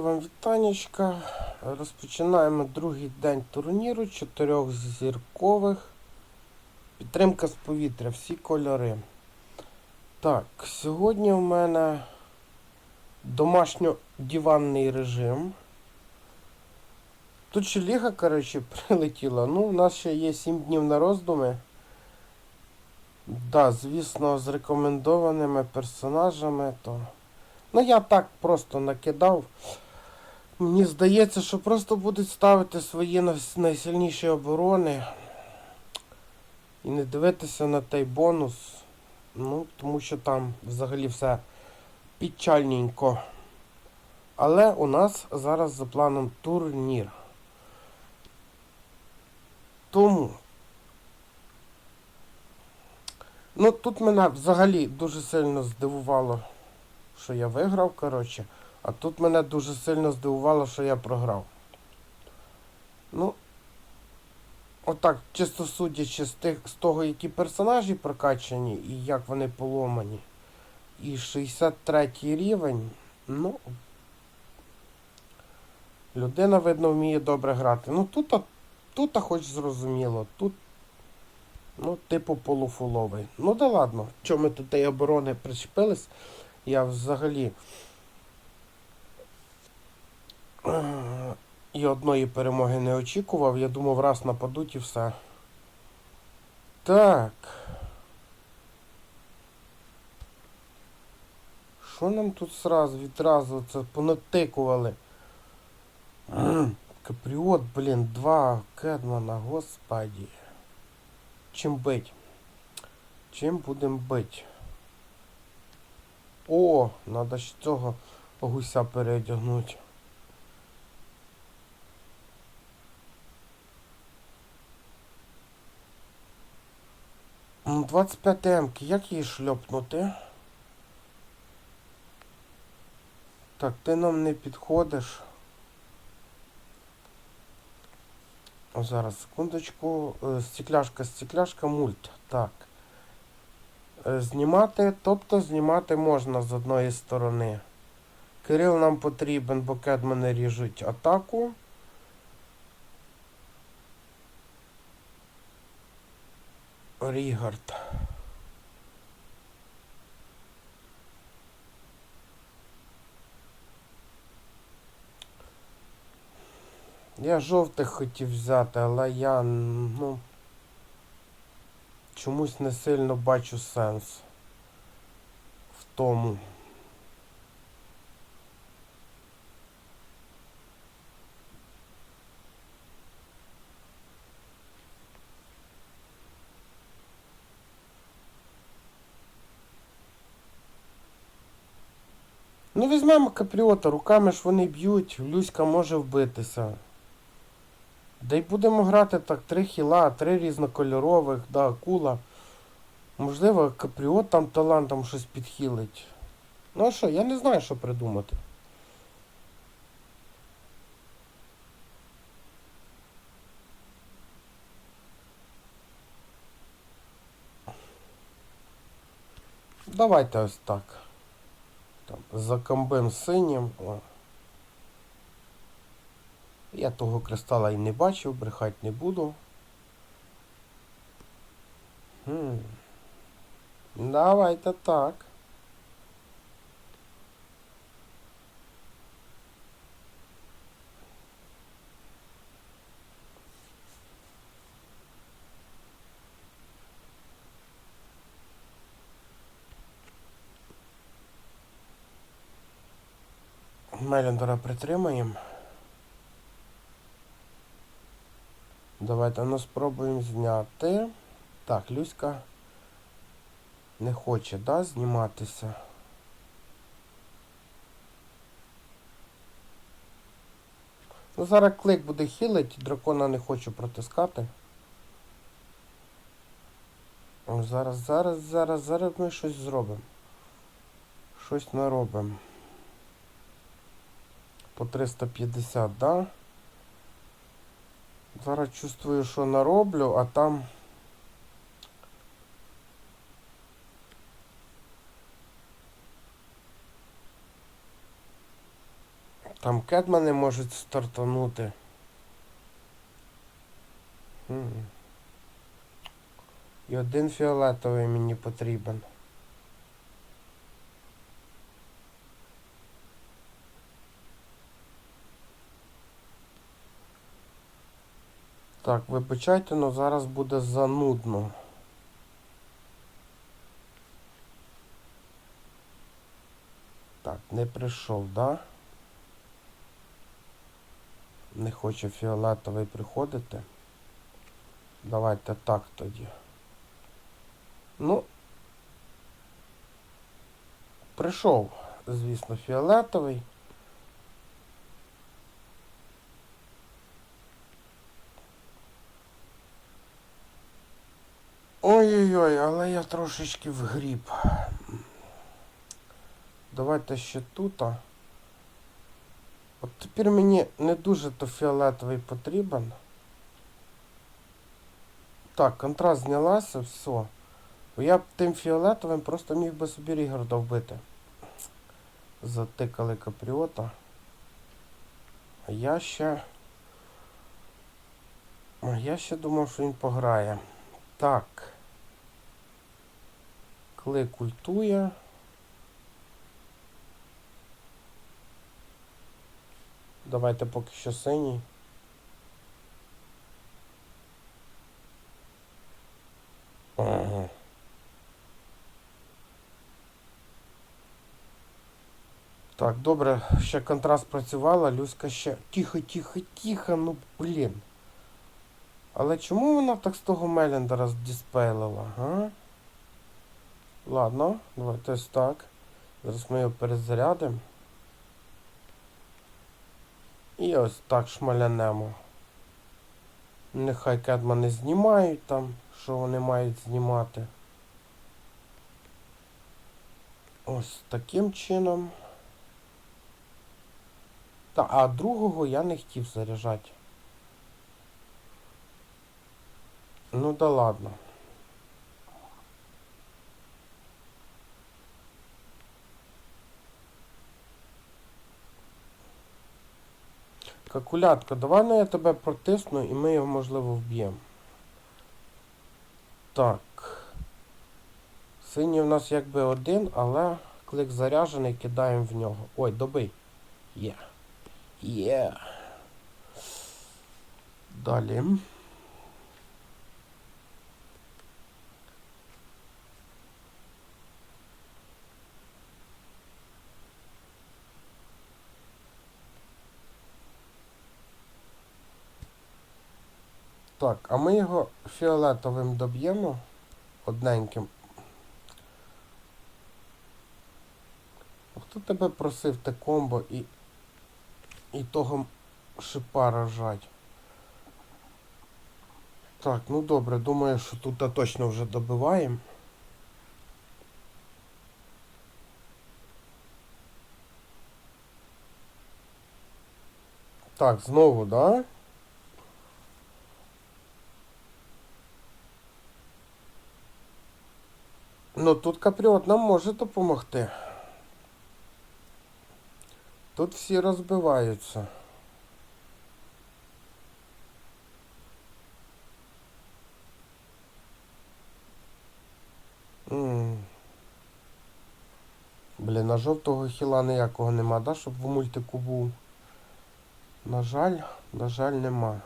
вам вітанечка. Розпочинаємо другий день турніру чотирьох зіркових. Підтримка з повітря, всі кольори. Так, сьогодні в мене домашньо-диванний режим. Тут ще ліга, коротше, прилетіла. Ну, у нас ще є 7 днів на роздуми. Да, звісно, з рекомендованими персонажами, то. Ну, я так просто накидав. Мені здається, що просто будуть ставити свої найсильніші оборони. І не дивитися на той бонус. Ну, тому що там взагалі все печальненько. Але у нас зараз за планом турнір. Тому. Ну, тут мене взагалі дуже сильно здивувало, що я виграв, коротше. А тут мене дуже сильно здивувало, що я програв. Ну, отак, чисто судячи з тих, з того, які персонажі прокачані і як вони поломані. І 63 рівень, ну. Людина, видно, вміє добре грати. Ну тут, тут хоч зрозуміло, тут, ну, типу полуфуловий. Ну да ладно, чому ми тут і оборони причепились, я взагалі. Е, І одної перемоги не очікував. Я думав, раз нападуть і все. Так. Що нам тут сразу відразу це понатикували? Капріот, блін, два Кедмана, господі. Чим бить? Чим будем бить? О, надо ж цього гуся переодягнути. 25 М-ки, як її шльопнути? Так, ти нам не підходиш. О, зараз, секундочку. Е, Стекляшка, стекляшка, мульт. Так. Е, Знімати, тобто знімати можна з одної сторони. Кирил нам потрібен, бо кедмани ріжуть атаку. Рігард. Я жовтих хотів взяти, але я, ну, чомусь не сильно бачу сенс в тому. Візьмемо капріота, руками ж вони б'ють, Люська може вбитися. Да й будемо грати так, три хіла, три різнокольорових, да, кула. Можливо, капріот там талантом щось підхилить. Ну а що, я не знаю, що придумати. Давайте ось так. Там, за комбем синім. О. Я того кристала і не бачив, брехати не буду. Хм. Давайте так. Меліндора притримаємо. Давайте ну спробуємо зняти. Так, Люська не хоче, да, зніматися. Ну, зараз клик буде хілить, дракона не хочу протискати. Зараз, зараз, зараз, зараз ми щось зробимо. Щось наробимо. По 350, да? Зараз чувствую, що нароблю, а там. Там кетмани можуть стартанути. І один фіолетовий мені потрібен. Так, вибачайте, але зараз буде занудно. Так, не прийшов, да? Не хоче фіолетовий приходити. Давайте так тоді. Ну. Прийшов, звісно, фіолетовий. Ой-ой-ой, але я трошечки вгріб. Давайте ще тут. От тепер мені не дуже то фіолетовий потрібен. Так, контраст знялася, все. Бо я б тим фіолетовим просто міг би собі Рігарда вбити. Затикали капріота. А я ще... А я ще думав, що він пограє. Так. Клик ультує. Давайте поки що синій. Так, добре, ще контраст працювала, Люська ще. Тихо, тихо, тихо, ну блін. Але чому вона так з того Мелендера здіспейлила, га? Ладно, давайте ось так. Зараз ми його перезарядимо. І ось так шмалянемо. Нехай кедмани знімають там, що вони мають знімати. Ось таким чином. Та, а другого я не хотів заряджати. Ну да ладно. Калькулятка, давай ну я тебе протисну і ми його можливо вб'ємо. Так. Синій у нас якби один, але клик заряджений, кидаємо в нього. Ой, добий. Є. Є. Далі. Так, а ми його фіолетовим доб'ємо одненьким. Хто тебе просив те комбо і і того шипа рожать? Так, ну добре, думаю, що тут точно вже добиваємо. Так, знову, да? Ну тут капріот нам може допомогти. Тут всі розбиваються. Блін, а жовтого хіла ніякого нема, да, щоб в мультику був. На жаль, на жаль, нема.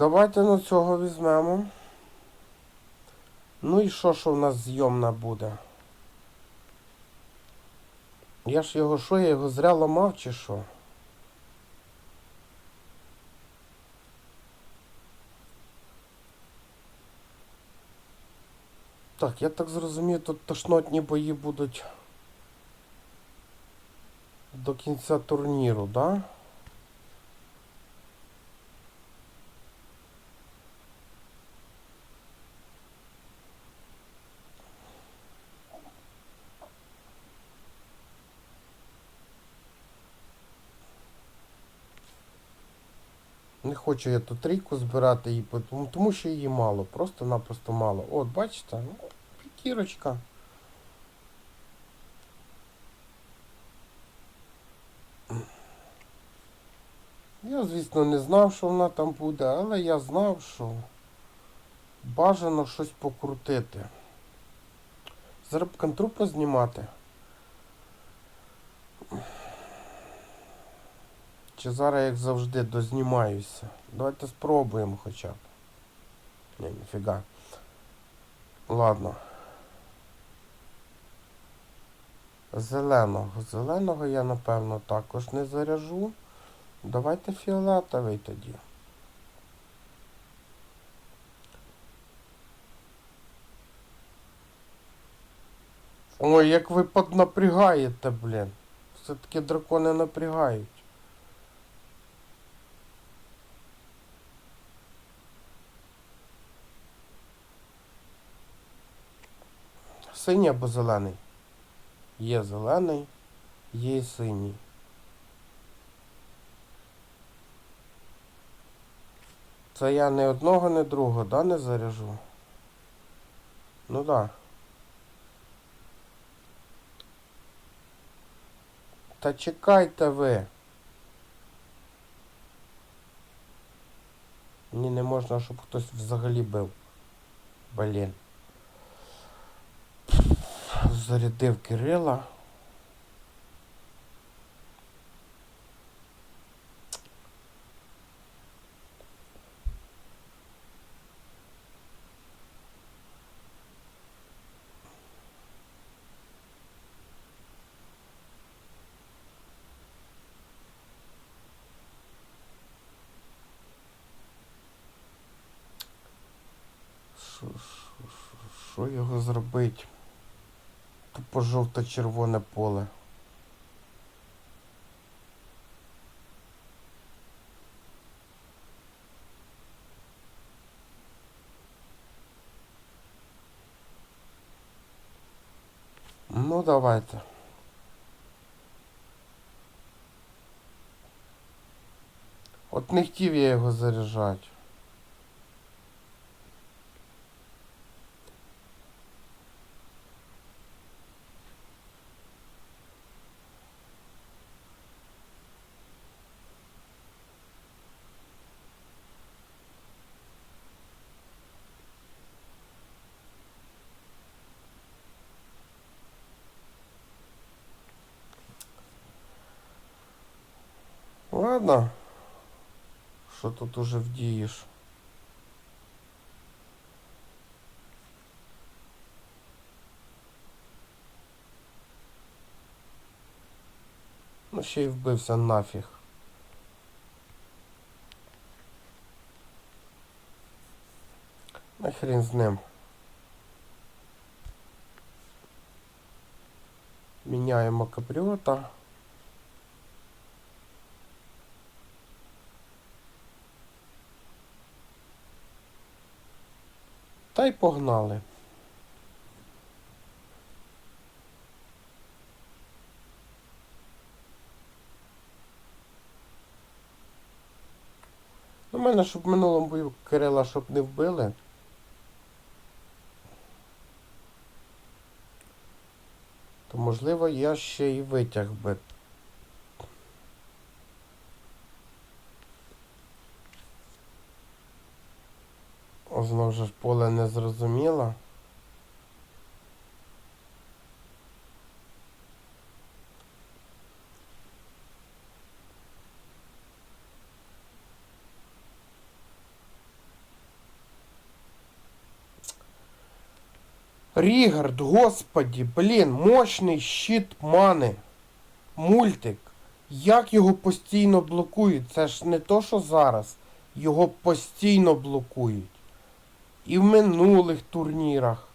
Давайте на цього візьмемо. Ну і що, що в нас зйомна буде? Я ж його що, я його зря ламав чи що? Так, я так зрозумів, тут тошнотні бої будуть до кінця турніру, да? Хочу я ту трійку збирати її, тому, тому що її мало, просто-напросто мало. От, бачите, ну, п'ятірочка. Я, звісно, не знав, що вона там буде, але я знав, що бажано щось покрутити. Зараз б контру познімати. Чи зараз, як завжди, дознімаюся. Давайте спробуємо хоча б. Ні, ніфіга. Ладно. Зеленого. Зеленого я, напевно, також не заряжу. Давайте фіолетовий тоді. Ой, як ви поднапрягаєте, блін. Все-таки дракони напрягають. Синій або зелений? Є зелений, є і синій. Це я не одного, не другого, да, не заряжу? Ну да. Та чекайте ви. Мені не можна, щоб хтось взагалі бив. Блін. Зарядив Кирила. Що, його зробить? Тупо жовто-червоне поле. Ну, давайте. От не хотів я його заряджати. Ладно. Що тут уже вдієш? Ну ще й вбився нафіг. Нахрен з ним. Міняємо капріота. Та й погнали. У мене, щоб в минулому бою Кирила, щоб не вбили. То можливо я ще й витяг би. Знову ж поле не зрозуміло. Рігард, господі, блін, мощний щит мани. Мультик. Як його постійно блокують? Це ж не то, що зараз. Його постійно блокують. І в минулих турнірах.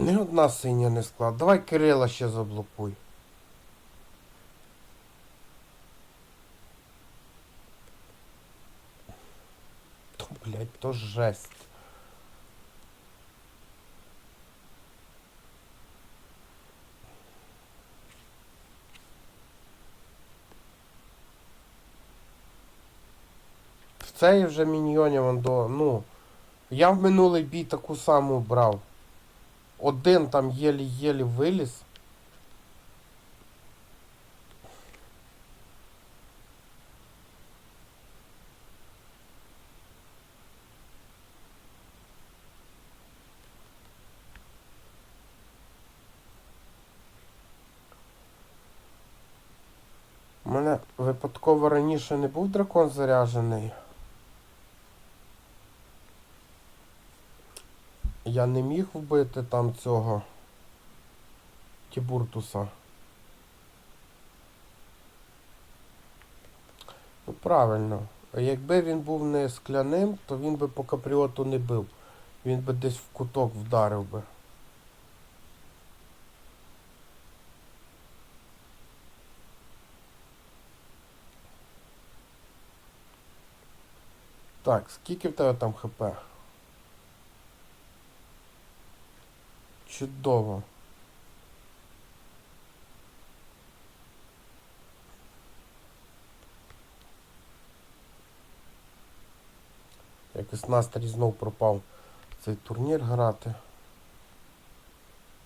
Ни одна синя не склад. Давай Кирила ще заблокуй. То жесть. В цей вже міньйонів он до. Ну. Я в минулий бій таку саму брав. Один там єлі-єлі виліз. У мене випадково раніше не був дракон заряджений. Я не міг вбити там цього Тібуртуса. Ну правильно. Якби він був не скляним, то він би по капріоту не бив. Він би десь в куток вдарив би. Так, скільки в тебе там хп? Чудово. Якось настрій знов пропав цей турнір грати.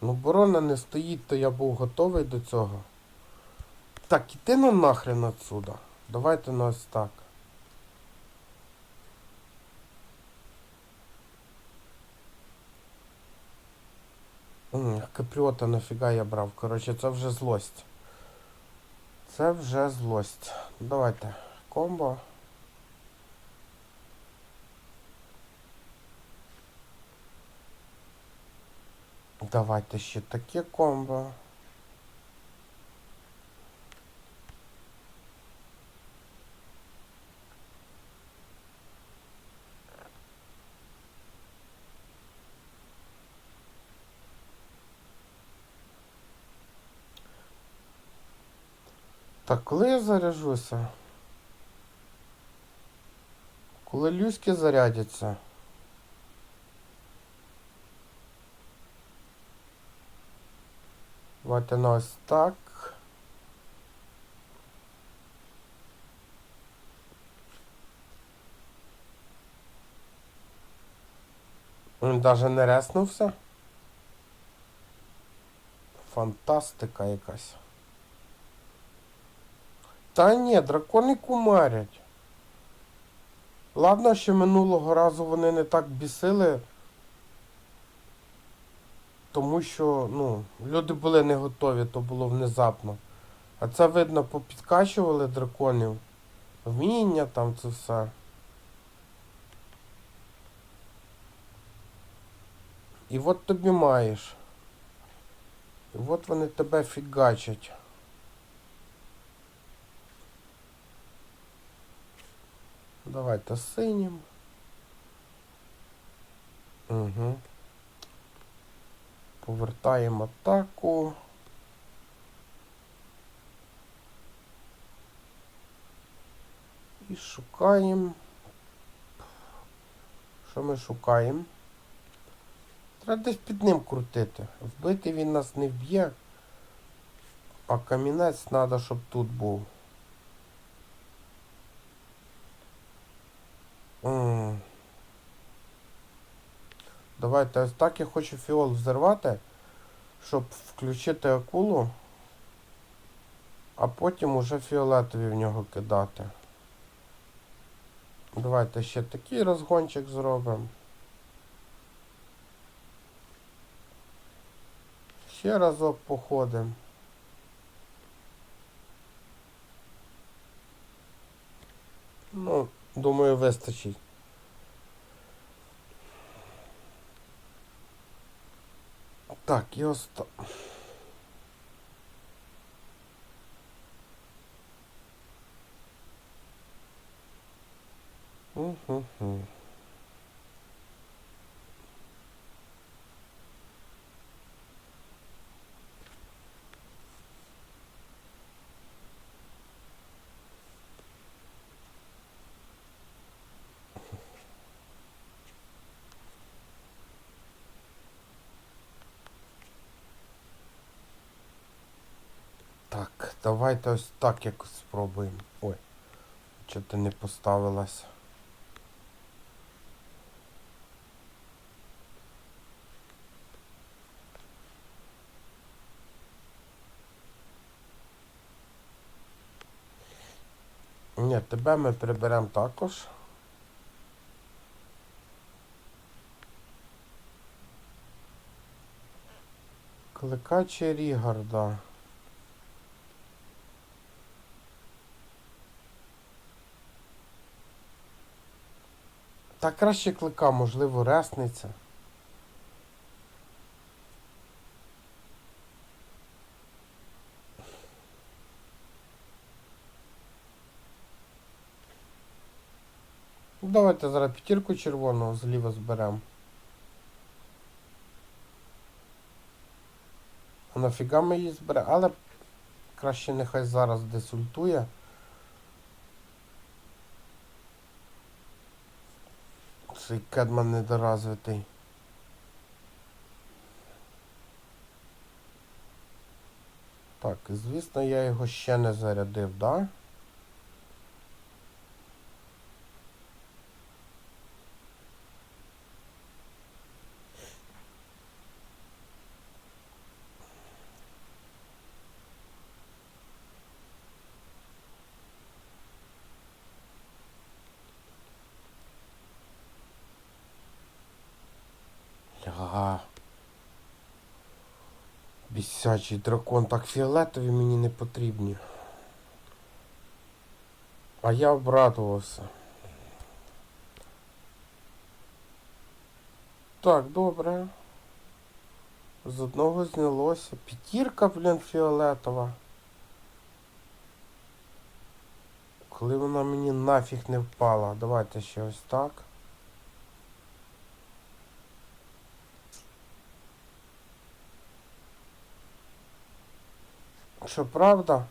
Ну, оборона не стоїть, то я був готовий до цього. Так, іди ну нахрен отсюда. Давайте на ось так. М, Капріота нафіга я брав. Коротше, це вже злость. Це вже злость. Давайте. Комбо. Давайте ще таке комбо. Так, коли я заряжуся? Коли люськи зарядяться? Давайте на ось так. Він навіть не реснувся. Фантастика якась. Та ні, дракони кумарять. Ладно, що минулого разу вони не так бісили. Тому що, ну, люди були не готові, то було внезапно. А це видно, попідкачували драконів. Вміння там це все. І от тобі маєш. І от вони тебе фігачать. Давайте синім. Угу. Повертаємо атаку. І шукаємо. Що ми шукаємо? Треба десь під ним крутити. Вбити він нас не вб'є. А камінець треба, щоб тут був. Давайте так я хочу фіол взорвати, щоб включити акулу, а потім уже фіолетові в нього кидати. Давайте ще такий розгончик зробимо. Ще разок походимо. Ну, думаю, вистачить. った気をすっうんうんうん。Давайте ось так якось спробуємо. Ой. Чи ти не поставилась? Ні, тебе ми приберемо також. Кликачий Рігарда. Та краще клика, можливо, ресниця. Давайте зараз п'ятірку червоного зліва зберемо. А нафіга ми її зберемо? Але краще нехай зараз десь Цей кедман недоразвитий. Так, звісно, я його ще не зарядив, да? Ля. Бісячий дракон, так фіолетові мені не потрібні. А я обрадувався. Так, добре. З одного знялося. П'ятірка, блін, фіолетова. Коли вона мені нафіг не впала. Давайте ще ось так. Що правда?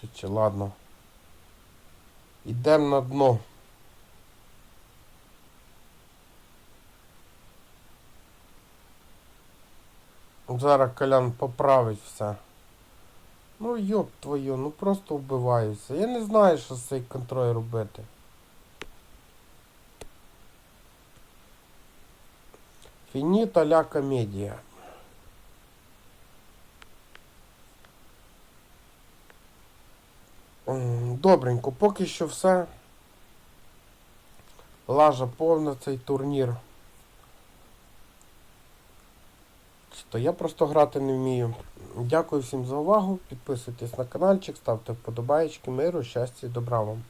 Чи, чи ладно. Ідемо на дно. Зараз Колян поправить все. Ну йоп твою, ну просто вбиваюся. Я не знаю, що з цей контроль робити. Фініта ля комедія. Добренько, поки що все. Лажа повна цей турнір. То я просто грати не вмію. Дякую всім за увагу. Підписуйтесь на каналчик, ставте вподобаєчки, миру, щастя і добра вам.